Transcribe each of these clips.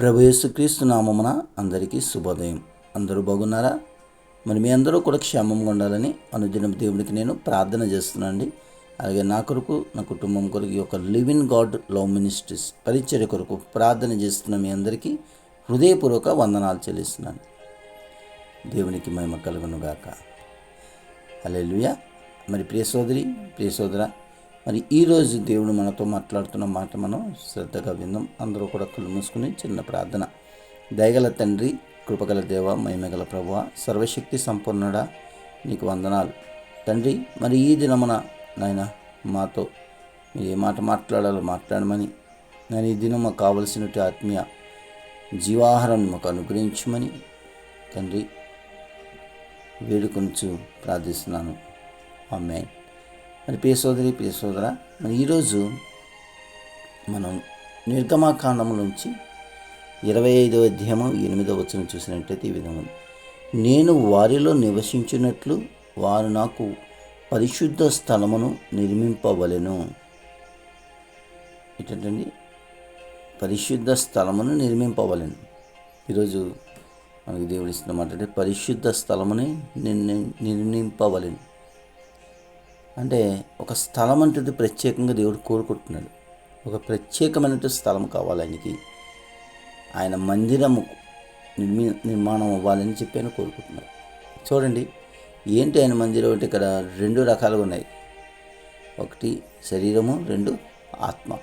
ప్రభు యేసుక్రీస్తు నామమున అందరికీ శుభోదయం. అందరూ బాగున్నారా? మరి మీ అందరూ కూడా క్షేమంగా ఉండాలని అనుదినం దేవుడికి నేను ప్రార్థన చేస్తున్నాను అండి అలాగే నా కొరకు నా కుటుంబం కొరకు ఈ యొక్క లివింగ్ గాడ్ లవ్ మినిస్ట్రీస్ పరిచర్య కొరకు ప్రార్థన చేస్తున్న మీ అందరికీ హృదయపూర్వక వందనాలు చెల్లిస్తున్నాను. దేవునికి మహిమ కలుగును అలెలుయ మరి ప్రియ సోదరి ప్రియ సోదరా మరి ఈరోజు దేవుడు మనతో మాట్లాడుతున్న మాట మనం శ్రద్ధగా విందాం. అందరూ కూడా కళ్ళు మూసుకుని చిన్న ప్రార్థన. దయగల తండ్రి కృపగల దేవ మహిమగల ప్రభువ సర్వశక్తి సంపన్నుడా నీకు వందనాలు. తండ్రి మరి ఈ దినమున నాయన మాతో మీరు ఏ మాట మాట్లాడాలో మాట్లాడమని నేను ఈ దినం మాకు కావలసినట్టు ఆత్మీయ జీవాహారం మాకు అనుగ్రహించమని తండ్రి వేడుకొంచు ప్రార్థిస్తున్నాను. అమ్మాయి మరి ప్రియ సోదరి ప్రియ సోదర మరి ఈరోజు మనం నిర్గమాకాండం నుంచి ఇరవై ఐదవ అధ్యాయము ఎనిమిదవ వచ్చిన చూసినట్టయితే ఈ విధంగా నేను వారిలో నివసించినట్లు వారు నాకు పరిశుద్ధ స్థలమును నిర్మింపవలెను. ఏంటంటే పరిశుద్ధ స్థలమును నిర్మింపవలెను. ఈరోజు మనకు దేవుడు ఇస్తున్న మాట అంటే పరిశుద్ధ స్థలముని నిర్ణయం నిర్మింపవలెను. అంటే ఒక స్థలం అంటే ప్రత్యేకంగా దేవుడు కోరుకుంటున్నాడు. ఒక ప్రత్యేకమైన స్థలం కావాలి ఆయనకి. ఆయన మందిరము నిర్మి నిర్మాణం అవ్వాలని చెప్పి ఆయన కోరుకుంటున్నాడు చూడండి ఏంటి ఆయన మందిరం అంటే ఇక్కడ రెండు రకాలుగా ఉన్నాయి. ఒకటి శరీరము రెండు ఆత్మ.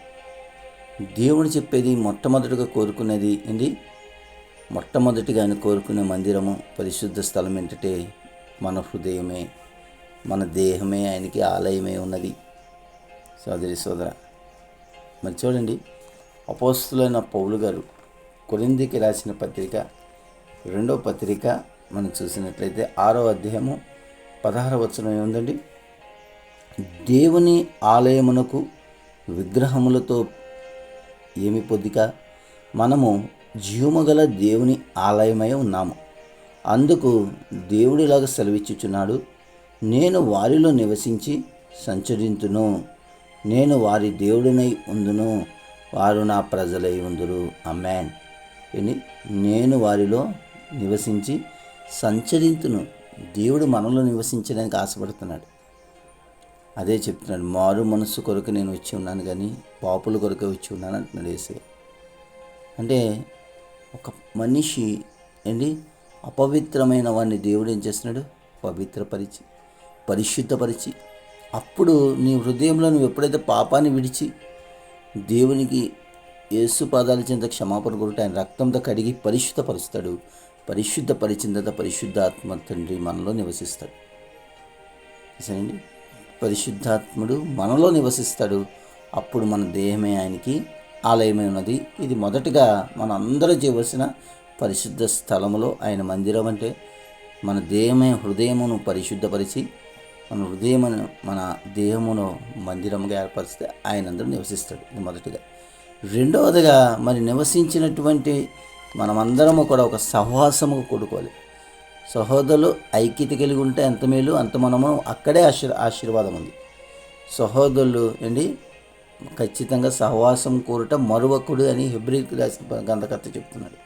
దేవుడు చెప్పేది మొట్టమొదటిగా కోరుకునేది ఏంటి? మొట్టమొదటిగా ఆయన కోరుకునే మందిరము పరిశుద్ధ స్థలం ఏంటంటే మన హృదయమే. మన దేహమే ఆయనకి ఆలయమే ఉన్నది. సోదరి సోదర మరి చూడండి అపోస్తులైన పౌలు గారు కొరిందికి రాసిన పత్రిక రెండో పత్రిక మనం చూసినట్లయితే ఆరో అధ్యాయము పదహార వచనం ఏముందండి? దేవుని ఆలయమునకు విగ్రహములతో ఏమి పొద్దిక? మనము జీవముగల దేవుని ఆలయమై ఉన్నాము. అందుకు దేవుడిలాగా సెలవిచ్చుచున్నాడు నేను వారిలో నివసించి సంచరింతును. నేను వారి దేవుడినై ఉందును. వారు నా ప్రజలై ఉందురు. అమ్మాన్ అని నేను వారిలో నివసించి సంచరింతును. దేవుడు మనలో నివసించడానికి ఆశపడుతున్నాడు. అదే చెప్తున్నాడు మారు మనస్సు కొరకు నేను వచ్చి ఉన్నాను కానీ పాపుల కొరకు వచ్చి ఉన్నాను అంటున్నాడు వేసే అంటే ఒక మనిషి ఏంటి? అపవిత్రమైన వాడిని దేవుడు ఏం చేస్తున్నాడు? పవిత్రపరిచి పరిశుద్ధపరిచి అప్పుడు నీ హృదయంలో నువ్వు ఎప్పుడైతే పాపాన్ని విడిచి దేవునికి యేసు పాదాల చెంత క్షమాపణ కొరకు ఆయన రక్తంతో కడిగి పరిశుద్ధపరుస్తాడు. పరిశుద్ధ పరిచిందత పరిశుద్ధాత్మ తండ్రి మనలో నివసిస్తాడు. సరేండి? పరిశుద్ధాత్ముడు మనలో నివసిస్తాడు. అప్పుడు మన దేహమే ఆయనకి ఆలయమే ఉన్నది. ఇది మొదటగా మన అందరూ చేయవలసిన పరిశుద్ధ స్థలములో ఆయన మందిరం అంటే మన దేహమే హృదయమును పరిశుద్ధపరిచి మన హృదయమును మన దేహమును మందిరముగా ఏర్పరిస్తే ఆయన అందరూ నివసిస్తాడు ఇది మొదటిగా. రెండవదిగా మరి నివసించినటువంటి మనమందరము కూడా ఒక సహవాసముగా కూడుకోవాలి. సహోదరులు ఐక్యత కలిగి ఉంటే ఎంత మేలు అంత మనము అక్కడే ఆశీర్ ఆశీర్వాదం ఉంది. సహోదరులు అండి ఖచ్చితంగా సహవాసం కోరటం మరువకుడు అని హెబ్రిక్ రాసిన గంధకర్త చెప్తున్నాడు.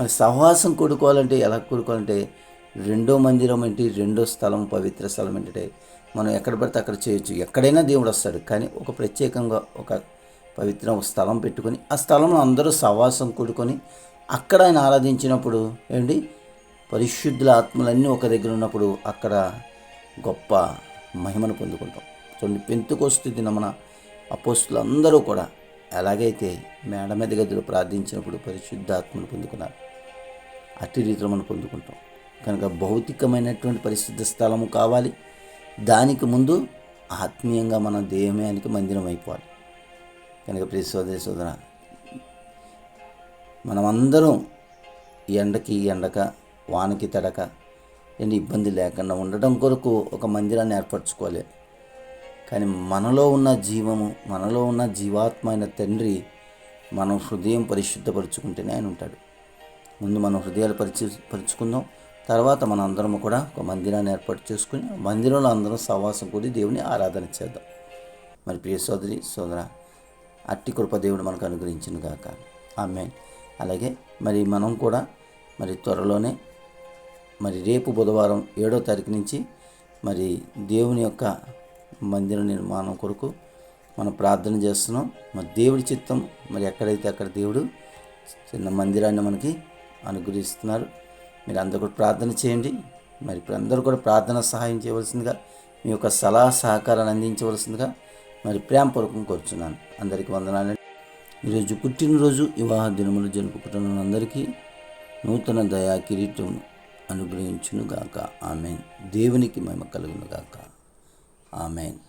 మరి సహవాసం కూడుకోవాలంటే ఎలా కూడుకోవాలంటే రెండో మందిరం ఏంటి? రెండో స్థలం పవిత్ర స్థలం ఏంటంటే మనం ఎక్కడ పడితే అక్కడ చేయొచ్చు. ఎక్కడైనా దేవుడు వస్తాడు. కానీ ఒక ప్రత్యేకంగా ఒక పవిత్ర స్థలం పెట్టుకొని ఆ స్థలంలో అందరూ సవాసం కూడుకొని అక్కడ ఆయన ఆరాధించినప్పుడు ఏంటి? పరిశుద్ధుల ఆత్మలన్నీ ఒక దగ్గర ఉన్నప్పుడు అక్కడ గొప్ప మహిమను పొందుకుంటాం. చూడండి పెంతుకొస్తు దినమున అపోస్తులు అందరూ కూడా ఎలాగైతే మేడ మీద గదిలో ప్రార్థించినప్పుడు పరిశుద్ధాత్మను పొందుకున్నారు అట్టి రీతిలో మనం పొందుకుంటాం. కనుక భౌతికమైనటువంటి పరిశుద్ధ స్థలము కావాలి. దానికి ముందు ఆత్మీయంగా మన దేహమయానికి మందిరం అయిపోవాలి. కనుక ప్రియ సోదరి సోదర మనమందరం ఎండకి ఎండక వానకి తడక ఎన్ని ఇబ్బంది లేకుండా ఉండటం కొరకు ఒక మందిరాన్ని ఏర్పరచుకోవాలి. కానీ మనలో ఉన్న జీవము మనలో ఉన్న జీవాత్మ అయిన తండ్రి మనం హృదయం పరిశుద్ధపరుచుకుంటేనే ఆయన ఉంటాడు. ముందు మనం హృదయాలు పరిచి పరుచుకుందాం. తర్వాత మన అందరం కూడా ఒక మందిరాన్ని ఏర్పాటు చేసుకుని మందిరంలో అందరం సహవాసం కూడి దేవుని ఆరాధన చేద్దాం. మరి ప్రియ సోదరి సోదర అట్టి కృప దేవుడు మనకు అనుగ్రహించిన గాక. ఆమె అలాగే మరి మనం కూడా మరి త్వరలోనే మరి రేపు బుధవారం ఏడో తారీఖు నుంచి మరి దేవుని యొక్క మందిర నిర్మాణం కొరకు మనం ప్రార్థన చేస్తున్నాం. మరి దేవుడి చిత్తం మరి ఎక్కడైతే అక్కడ దేవుడు చిన్న మందిరాన్ని మనకి అనుగ్రహిస్తున్నారు. మీరు అందరూ కూడా ప్రార్థన చేయండి. మరి ఇప్పుడు అందరూ కూడా ప్రార్థన సహాయం చేయవలసిందిగా మీ యొక్క సలహా సహకారాన్ని అందించవలసిందిగా మరి ప్రేమపూర్వకం కోరుచున్నాను. అందరికీ వందనాలు. ఈరోజు పుట్టినరోజు వివాహ దినములు జరుపుకుంటున్న అందరికీ నూతన దయా కిరీటం అనుగ్రహించును గాక ఆమెన్. దేవునికి మహిమ కలుగునుగాక. ఆమెన్.